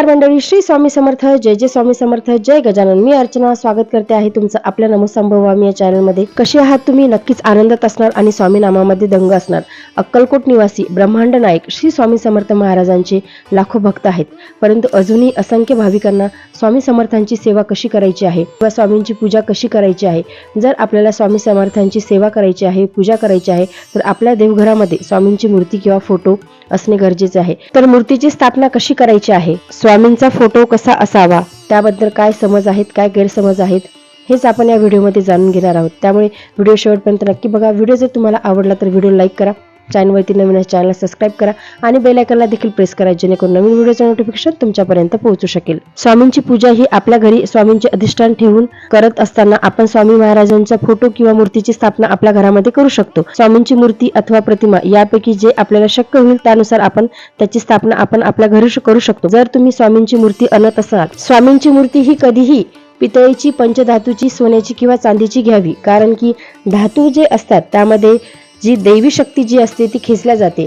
नमस्कार मंडळी श्री स्वामी समर्थ जय जय स्वामी समर्थ जय गजानन. मी अर्चना स्वागत करते आहे तुमचं आपल्या नमोसंभवामी या चॅनलमध्ये कसे आहात तुम्ही? नक्कीच आनंदात असणार आणि स्वामी नामामध्ये दंग असणार. अक्कलकोट निवासी ब्रह्मांड नायक श्री स्वामी समर्थ महाराजांचे लाखो भक्त आहेत. परंतु अजूनही असंख्य भाविकांना स्वामी समर्थांची सेवा कशी करायची आहे? किंवा स्वामींची पूजा कशी करायची आहे? जर आपल्याला स्वामी समर्थांची सेवा करायची आहे पूजा करायची आहे तर आपल्या देवघरामध्ये स्वामींची मूर्ती किंवा फोटो असणे गरजेचे आहे. तर मूर्तीची स्थापना कशी करायची आहे? स्वामींचा फोटो कसा असावा? त्याबद्दल काय समज आहेत काय गैरसमज आहेत? हेच आपण या व्हिडिओमध्ये जाणून घेणार आहोत. त्यामुळे व्हिडिओ शेवटपर्यंत नक्की बघा. व्हिडिओ जर तुम्हाला आवडला तर व्हिडिओ लाईक करा. चॅनलवरती नवीन चॅनलला सबस्क्राईब करा आणि बेलायकनला देखील प्रेस करा जेणेकरून नवीन व्हिडिओचं नोटिफिकेशन तुमच्यापर्यंत पोहोचू शकेल. स्वामींची पूजा ही आपल्या घरी स्वामींचे अधिष्ठान ठेवून करत असताना आपण स्वामी महाराजांचा फोटो किंवा मूर्तीची स्थापना आपल्या घरामध्ये करू शकतो. स्वामींची मूर्ती अथवा प्रतिमा यापैकी जे आपल्याला शक्य होईल त्यानुसार आपण त्याची स्थापना आपण आपल्या घरी करू शकतो. जर तुम्ही स्वामींची मूर्ती आणत असाल स्वामींची मूर्ती ही कधीही पितळेची पंचधातूची सोन्याची किंवा चांदीची घ्यावी. कारण की धातू जे असतात त्यामध्ये जी दैवी शक्ती जी असते ती खेचल्या जाते.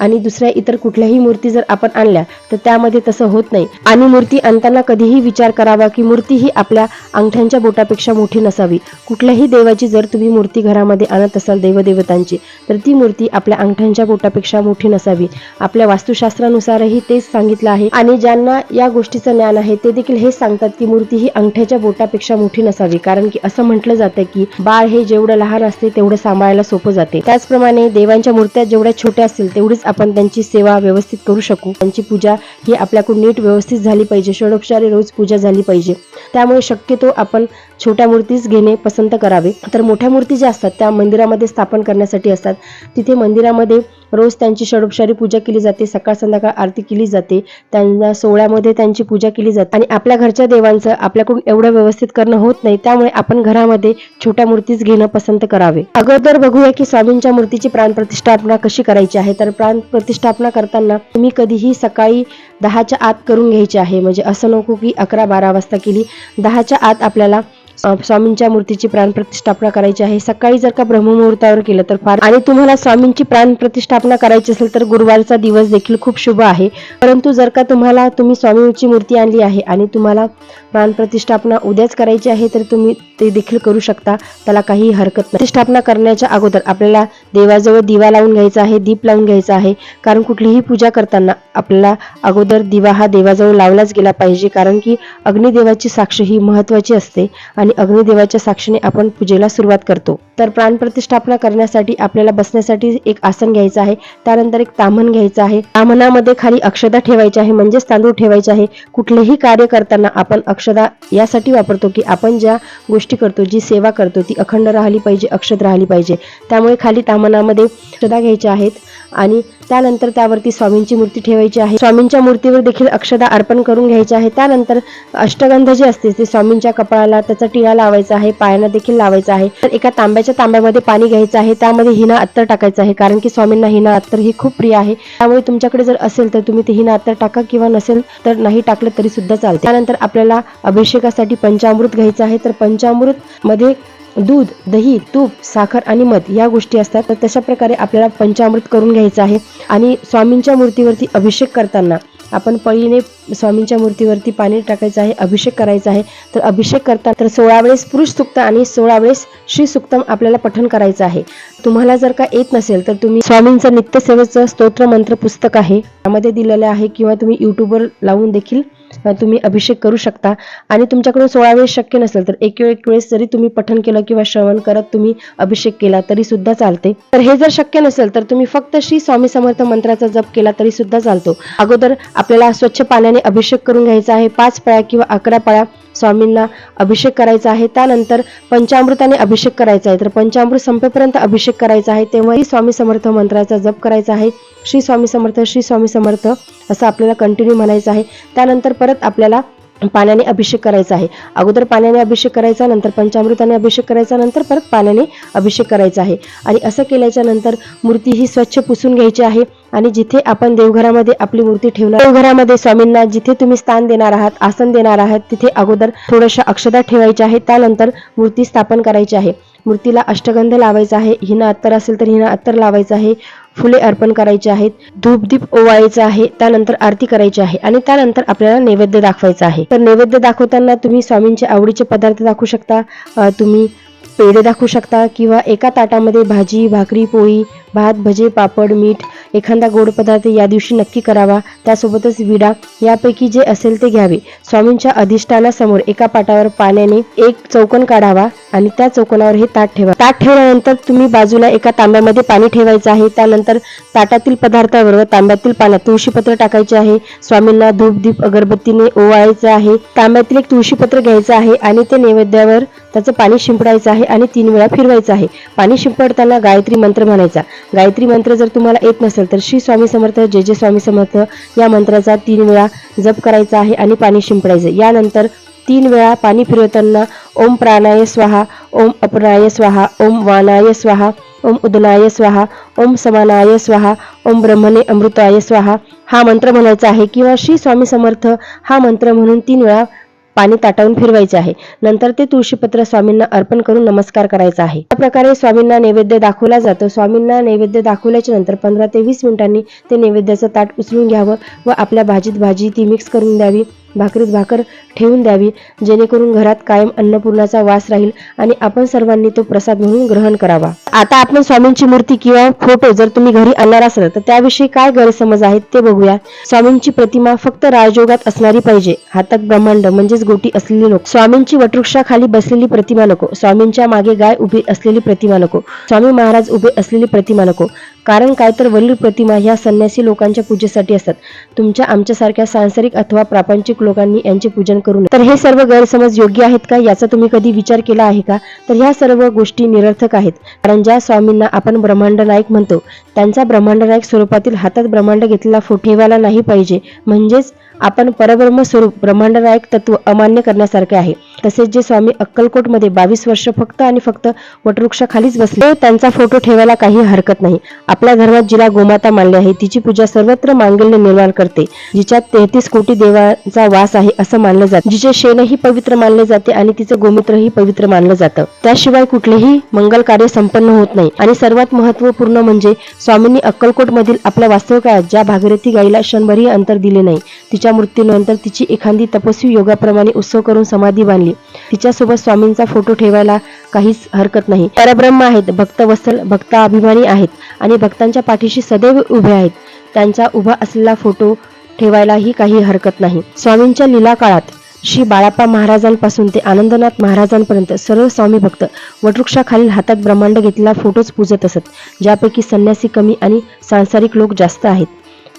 आणि दुसऱ्या इतर कुठल्याही मूर्ती जर आपण आणल्या तर त्यामध्ये तसं होत नाही. आणि मूर्ती आणताना कधीही विचार करावा की मूर्ती ही आपल्या अंगठ्यांच्या बोटापेक्षा मोठी नसावी. कुठल्याही देवाची जर तुम्ही मूर्ती घरामध्ये आणत असाल देवदेवतांची तर ती मूर्ती आपल्या अंगठ्यांच्या बोटापेक्षा मोठी नसावी. आपल्या वास्तुशास्त्रानुसारही तेच सांगितलं आहे. आणि ज्यांना या गोष्टीचं ज्ञान आहे ते देखील हेच सांगतात की मूर्ती ही अंगठ्याच्या बोटापेक्षा मोठी नसावी. कारण की असं म्हटलं जातं की बाळ हे जेवढं लहान असते तेवढं सांभाळायला सोपं जाते. त्याचप्रमाणे देवांच्या मूर्त्या जेवढ्या छोट्या असतील तेवढीच आपण त्यांची सेवा व्यवस्थित करू शकू. त्यांची पूजा ही आपल्याकडून नीट व्यवस्थित झाली पाहिजे. षडोपचारी रोज पूजा झाली पाहिजे. त्यामुळे शक्यतो आपण छोट्या मूर्तीच घेणे पसंत करावे. तर मोठ्या मूर्ती ज्या असतात त्या मंदिरामध्ये स्थापन करण्यासाठी असतात. तिथे मंदिरामध्ये रोज त्यांची षडोपचारी पूजा केली जाते सकाळ संध्याकाळ आरती केली जाते त्यांना सोहळ्यामध्ये त्यांची पूजा केली जाते. आणि आपल्या घरच्या देवांचं आपल्याकडून एवढं व्यवस्थित करणं होत नाही त्यामुळे आपण घरामध्ये छोट्या मूर्तीच घेणं पसंत करावे. अगोदर बघूया की स्वामींच्या मूर्तीची प्राण प्रतिष्ठापना कशी करायची आहे. तर प्राण प्रतिष्ठापना करताना तुम्ही कधीही सकाळी दहाच्या आत करून घ्यायची आहे. म्हणजे असं नको की अकरा बारा वाजता केली. दहाच्या आत आपल्याला स्वामींच्या मूर्तीची प्राण प्रतिष्ठापना करायची आहे. सकाळी जर का ब्रह्ममुहूर्तावर केलं तर फार आणि तुम्हाला स्वामींची प्राण प्रतिष्ठापना करायची असेल तर गुरुवारचा दिवस देखील खूप शुभ आहे. परंतु जर का तुम्हाला तुम्ही स्वामींची मूर्ती आणली आहे आणि तुम्हाला प्राण प्रतिष्ठापना उद्याच करायची आहे तर तुम्ही ते देखील करू शकता. त्याला काही हरकत नाही. प्रतिष्ठापना करण्याच्या अगोदर आपल्याला देवाजवळ दिवा लावून घ्यायचा आहे दीप लावून घ्यायचा आहे. कारण कुठलीही पूजा करताना आपल्याला अगोदर दिवा हा देवाजवळ लावलाच गेला पाहिजे. कारण की अग्निदेवाची साक्ष ही महत्वाची असते आणि आणि अग्निदेवाच्या साक्षीने आपण पूजेला सुरुवात करतो. तर प्राण प्रतिष्ठापना करण्यासाठी आपल्याला बसण्यासाठी एक आसन घ्यायचं आहे. त्यानंतर एक ताम्हण घ्यायचं आहे. ताम्हणामध्ये खाली अक्षदा ठेवायची आहे म्हणजेच तांदूळ ठेवायचे आहे. कुठलेही कार्य करताना आपण अक्षदा यासाठी वापरतो की आपण ज्या गोष्टी करतो जी सेवा करतो ती अखंड राहिली पाहिजे अक्षत राहिली पाहिजे. त्यामुळे खाली ताम्हणामध्ये अक्षदा घ्यायच्या आहेत आणि त्यानंतर त्यावरती स्वामींची मूर्ती ठेवायची आहे. स्वामींच्या मूर्तीवर देखील अक्षदा अर्पण करून घ्यायची आहे त्यानंतर अष्टगंध जे असते ते स्वामींच्या कपाळाला त्याचा टिळा लावायचा आहे पायांना देखील लावायचा आहे. तर एका तांब्याच्या तांब्यामध्ये पाणी घ्यायचं आहे. त्यामध्ये हिना अत्तर टाकायचं आहे कारण की स्वामींना हिना अत्तर ही खूप प्रिय आहे. त्यामुळे तुमच्याकडे जर असेल तर तुम्ही ते हिना अत्तर टाका किंवा नसेल तर नाही टाकलं तरी सुद्धा चालते. त्यानंतर आपल्याला अभिषेकासाठी पंचामृत घ्यायचं आहे. तर पंचामृत मध्ये दूध दही तूप साखर आणि मध या गोष्टी असतात तर तशा प्रकारे आपल्याला पंचामृत करून घ्यायचं आहे. आणि स्वामींच्या मूर्तीवरती अभिषेक करताना आपण पळीने स्वामींच्या मूर्तीवरती पाणी टाकायचं आहे अभिषेक करायचा आहे. तर अभिषेक करता तर सोळा वेळेस पुरुष सुक्त आणि सोळा वेळेस श्री सुक्तम आपल्याला पठण करायचं आहे. तुम्हाला जर का येत नसेल तर तुम्ही स्वामींचं नित्यसेवेचं स्तोत्र मंत्र पुस्तक आहे. त्यामध्ये दिलेलं आहे किंवा तुम्ही युट्यूबवर लावून देखील तुम्ही अभिषेक करू शकता आणि तुमच्याकडून सोळा वेळेस शक्य नसेल तर एक एक वेळेस जरी तुम्ही पठण केलं किंवा श्रवण करत तुम्ही अभिषेक केला तरी सुद्धा चालते. तर हे जर शक्य नसेल तर तुम्ही फक्त श्री स्वामी समर्थ मंत्राचा जप केला तरी सुद्धा चालतो. अगोदर आपल्याला स्वच्छ पाण्याने अभिषेक करून घ्यायचा आहे पाच पळ्या किंवा अकरा पळ्या स्वामींना अभिषेक करायचा आहे. त्यानंतर पंचामृताने अभिषेक करायचा आहे. तर पंचामृत संपेपर्यंत अभिषेक करायचा आहे. तेव्हाही स्वामी समर्थ मंत्राचा जप करायचा आहे. श्री स्वामी समर्थ श्री स्वामी समर्थ असं आपल्याला कंटिन्यू म्हणायचं आहे. त्यानंतर परत आपल्याला पाण्याने अभिषेक करायचा आहे. अगोदर पाण्याने अभिषेक करायचा नंतर पंचामृताने अभिषेक करायचा नंतर परत पाण्याने अभिषेक करायचा आहे. आणि असं केल्याच्यानंतर मूर्ती ही स्वच्छ पुसून घ्यायची आहे आणि जिथे आपण देवघरामध्ये आपली मूर्ती ठेवणार देवघरामध्ये स्वामींना जिथे तुम्ही स्थान देणार आहात आसन देणार आहात तिथे अगोदर थोड्याशा अक्षदा ठेवायच्या आहेत त्यानंतर मूर्ती स्थापन करायची आहे. मूर्तीला अष्टगंध लावायचा आहे. हिना अत्तर असेल तर हिना अत्तर लावायचं आहे. फुले अर्पण करायचे आहेत. धूपदीप ओवाळायचं आहे. त्यानंतर आरती करायची आहे आणि त्यानंतर आपल्याला नैवेद्य दाखवायचा आहे. तर नैवेद्य दाखवताना तुम्ही स्वामींचे आवडीचे पदार्थ दाखवू शकता. तुम्ही पेढे दाखवू शकता किंवा एका ताटामध्ये भाजी भाकरी पोळी भात भजे पापड मीठ एखादा गोड पदार्थ या दिवशी नक्की करावा. त्यासोबतच विडा यापैकी जे असेल ते घ्यावे. स्वामींच्या अधिष्ठानासमोर एका पाटावर पाण्याने एक चौकन काढावा आणि त्या चौकोनावर हे ताट ठेवा. ताट ठेवल्यानंतर तुम्ही बाजूला एका तांब्यामध्ये पाणी ठेवायचं आहे. त्यानंतर ताटातील पदार्थावर व तांब्यातील पाण्यात तुळशीपत्र टाकायचे आहे. स्वामींना धूप दीप अगरबत्तीने ओवाळायचं आहे. तांब्यातील एक तुळशीपत्र घ्यायचं आहे आणि ते नैवेद्यावर त्याचं पाणी शिंपडायचं आहे आणि तीन वेळा फिरवायचं आहे. पाणी शिंपडताना गायत्री मंत्र म्हणायचा. गायत्री मंत्र जर तुम्हाला येत नसेल तर श्री स्वामी समर्थ जे जे स्वामी समर्थ या मंत्राचा तीन वेळा जप करायचा आहे आणि पाणी शिंपडायचं. यानंतर तीन वेळा पाणी फिरवताना ओम प्राणाय स्वाहा ओम अपनाय स्वाहा ओम वानाय स्वाहा ओम उदनाय स्वाहा ओम समानाय स्वाहा ओम ब्रह्मणे अमृताय स्वाहा. हा मंत्र म्हणायचा आहे किंवा श्री स्वामी समर्थ हा मंत्र म्हणून तीन वेळा पाणी ताटावून फिरवायचे आहे. नंतर ते तुळशीपत्र स्वामींना अर्पण करून नमस्कार करायचा आहे. त्या प्रकारे स्वामींना नैवेद्य दाखवला जातो. स्वामींना नैवेद्य दाखवल्याच्या नंतर पंधरा ते वीस मिनिटांनी ते नैवेद्याचं ताट उचलून घ्यावं व आपल्या भाजीत भाजी ती मिक्स करून द्यावी. भाकरीत भाकर ठेवून द्यावी. जेणेकरून घरात कायम अन्नपूर्णाचा वास राहील आणि आपण सर्वांनी तो प्रसाद म्हणून ग्रहण करावा. आता आपण स्वामींची मूर्ती किंवा फोटो जर तुम्ही घरी आणणार असाल तर त्याविषयी काय गैरसमज आहेत ते बघूया. स्वामींची प्रतिमा फक्त राजयोगात असणारी पाहिजे. हातात ब्रह्मांड म्हणजेच गोटी असलेली नको. स्वामींची वटवृक्षाखाली बसलेली प्रतिमा नको. स्वामींच्या मागे गाय उभी असलेली प्रतिमा नको. स्वामी महाराज उभे असलेली प्रतिमा नको. कारण काय तर वरील प्रतिमा ह्या संन्यासी लोकांच्या पूजेसाठी असतात. तुमच्या आमच्यासारख्या सांसारिक अथवा प्रापंचिक लोकांनी यांचे पूजन करू नये. तर हे सर्व गैरसमज योग्य आहेत का? याचा तुम्ही कधी विचार केला आहे का? तर ह्या सर्व गोष्टी निरर्थक आहेत. कारण ज्या स्वामींना आपण ब्रह्मांड नायक म्हणतो त्यांचा ब्रह्मांड नायक स्वरूपातील हातात ब्रह्मांड घेतलेला फोटो ठेवायला नाही पाहिजे. म्हणजेच आपण परब्रह्म स्वरूप ब्रह्मांडदायक तत्व अमान्य करण्यासारखे आहे. तसेच जे स्वामी अक्कलकोटमध्ये बावीस वर्ष फक्त आणि फक्त वटवृक्षाखालीच बसले त्यांचा फोटो ठेवायला काही हरकत नाही. आपल्या धर्मात जिला गोमाता मानली आहे. तिची पूजा सर्वत्र मांगल्य निर्माण करते. जिच्यात तेहतीस कोटी देवांचा वास आहे असं मानलं जातं. जिचे शेणही पवित्र मानले जाते आणि तिचं गोमित्रही पवित्र मानलं जातं. त्याशिवाय कुठलेही मंगल कार्य संपन्न होत नाही. आणि सर्वात महत्त्वपूर्ण म्हणजे स्वामींनी अक्कलकोट मधील आपल्या वास्तव काळात ज्या भागीरथी गाईला क्षणभरही अंतर दिले नाही तिच्या मृत्यूनंतर तिची एखादी तपस्वी योगाप्रमाणे उत्सव करून समाधी बांधली. तिच्यासोबत स्वामींचा फोटो ठेवायला काहीच हरकत नाही. परब्रह्म आहेत भक्त भक्ता अभिमानी आहेत आणि भक्तांच्या पाठीशी सदैव उभे आहेत. त्यांचा उभा असलेला फोटो ठेवायलाही काही हरकत नाही. स्वामींच्या लीला काळात श्री बाळाप्पा महाराजांपासून ते आनंदनाथ महाराजांपर्यंत सर्व स्वामी भक्त वटवृक्षाखालील हातात ब्रह्मांड घेतलेला फोटोच पूजत असत ज्यापैकी संन्यासी कमी आणि सांसारिक लोक जास्त आहेत.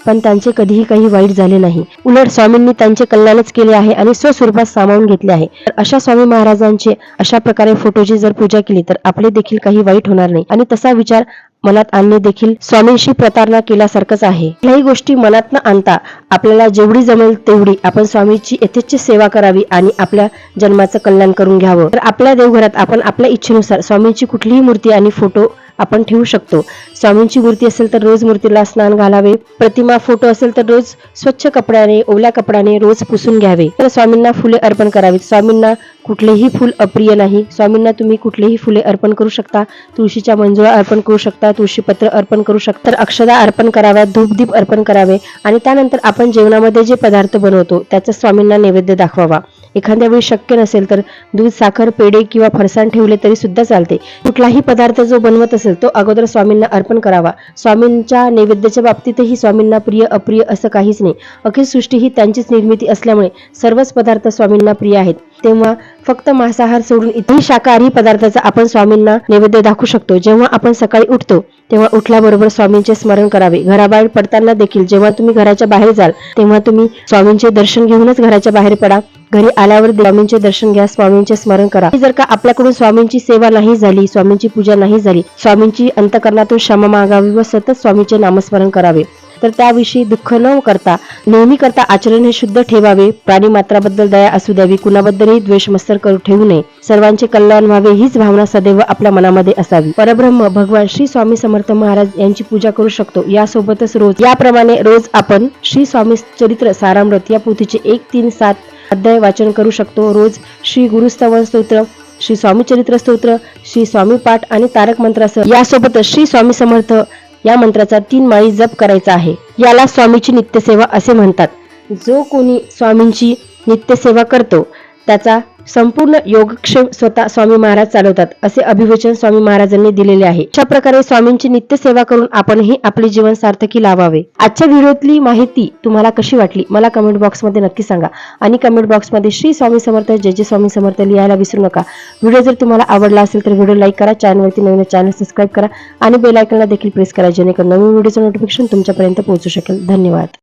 पण त्यांचे कधीही काही वाईट झाले नाही. उलट स्वामींनी त्यांचे कल्याणच केले आहे आणि स्वस्वरूपात सामावून घेतले आहे. तर अशा स्वामी महाराजांचे अशा प्रकारे फोटोची जर पूजा केली तर आपले देखील काही वाईट होणार नाही. आणि तसा विचार मनात आणणे देखील स्वामींशी प्रतारणा केल्यासारखंच आहे. कुठल्याही गोष्टी मनात न आणता आपल्याला जेवढी जमेल तेवढी आपण स्वामीची यथेच्छ सेवा करावी आणि आपल्या जन्माचं कल्याण करून घ्यावं. तर आपल्या देवघरात आपण आपल्या इच्छेनुसार स्वामींची कुठलीही मूर्ती आणि फोटो आपण ठेवू शकतो. स्वामींची मूर्ती असेल तर रोज मूर्तीला स्नान घालावे प्रतिमा फोटो असेल तर रोज स्वच्छ कपड्याने ओल्या कपड्याने रोज पुसून घ्यावे. तर स्वामींना फुले अर्पण करावीत. स्वामींना कुठलेही फुल अप्रिय नाही. स्वामींना तुम्ही कुठलेही फुले अर्पण करू शकता. तुळशीच्या मंजुळा अर्पण करू शकता तुळशीपत्र अर्पण करू शकता. तर अक्षदा अर्पण कराव्या धूपदीप अर्पण करावे आणि त्यानंतर आपण जेवणामध्ये जे पदार्थ बनवतो त्याचा स्वामींना नैवेद्य दाखवावा. एखाद्या वेळी शक्य नसेल तर दूध साखर पेढे किंवा फरसाण ठेवले तरी सुद्धा चालते. कुठलाही पदार्थ जो बनवत असेल तो अगोदर स्वामींना अर्पण करावा. स्वामींच्या नैवेद्याच्या बाबतीतही स्वामींना प्रिय अप्रिय असं काहीच नाही. अखिल सृष्टी ही त्यांचीच निर्मिती असल्यामुळे सर्वच पदार्थ स्वामींना प्रिय आहेत. तेव्हा फक्त मांसाहार सोडून इतरही शाकाहारी पदार्थाचा आपण स्वामींना नैवेद्य दाखवू शकतो. जेव्हा आपण सकाळी उठतो तेव्हा उठल्याबरोबर स्वामींचे स्मरण करावे. घराबाहेर पडताना देखील जेव्हा तुम्ही घराच्या बाहेर जाल तेव्हा तुम्ही स्वामींचे दर्शन घेऊनच घराच्या बाहेर पडा. घरी आल्यावर स्वामींचे दर्शन घ्या स्वामींचे स्मरण करा. जर का आपल्याकडून स्वामींची सेवा नाही झाली स्वामींची पूजा नाही झाली स्वामींची अंतकरणातून क्षमा मागावी व सतत स्वामींचे नामस्मरण करावे. तर त्याविषयी दुःख न करता नेहमी करता आचरण हे शुद्ध ठेवावे. प्राणी मात्राबद्दल दया असू द्यावी. कुणाबद्दलही द्वेष मत्सर करू ठेवू नये. सर्वांचे कल्याण व्हावे हीच भावना सदैव आपल्या मनामध्ये असावी. परब्रह्म भगवान श्री स्वामी समर्थ महाराज यांची पूजा करू शकतो. यासोबतच रोज याप्रमाणे रोज आपण श्री स्वामी चरित्र सारामृत या पोथीचे एक तीन सात अध्याय वाचन करू शकतो. रोज श्री गुरुस्तवन स्तोत्र श्री स्वामी चरित्र स्तोत्र श्री स्वामी पाठ आणि तारक मंत्रासह. यासोबतच श्री स्वामी समर्थ या मंत्राचा तीन माळी जप करायचा आहे. याला स्वामीची नित्यसेवा असे म्हणतात. जो कोणी स्वामींची नित्यसेवा करतो त्याचा संपूर्ण योगक्षेम स्वतः स्वामी महाराज चालवतात असे अभिवचन स्वामी महाराजांनी दिलेले आहे. अशा प्रकारे स्वामींची नित्यसेवा करून आपणही आपले जीवन सार्थकी लावावे. आजच्या व्हिडिओतली माहिती तुम्हाला कशी वाटली मला कमेंट बॉक्समध्ये नक्की सांगा. आणि कमेंट बॉक्समध्ये श्री स्वामी समर्थ जय जय स्वामी समर्थ लिहायला विसरू नका. व्हिडिओ जर तुम्हाला आवडला असेल तर व्हिडिओ लाईक करा चॅनलवरती नवीन चॅनल सबस्क्राईब करा आणि बेलायकनला देखील प्रेस करा जेणेकरून नवीन व्हिडिओचं नोटिफिकेशन तुमच्यापर्यंत पोहोचू शकेल. धन्यवाद.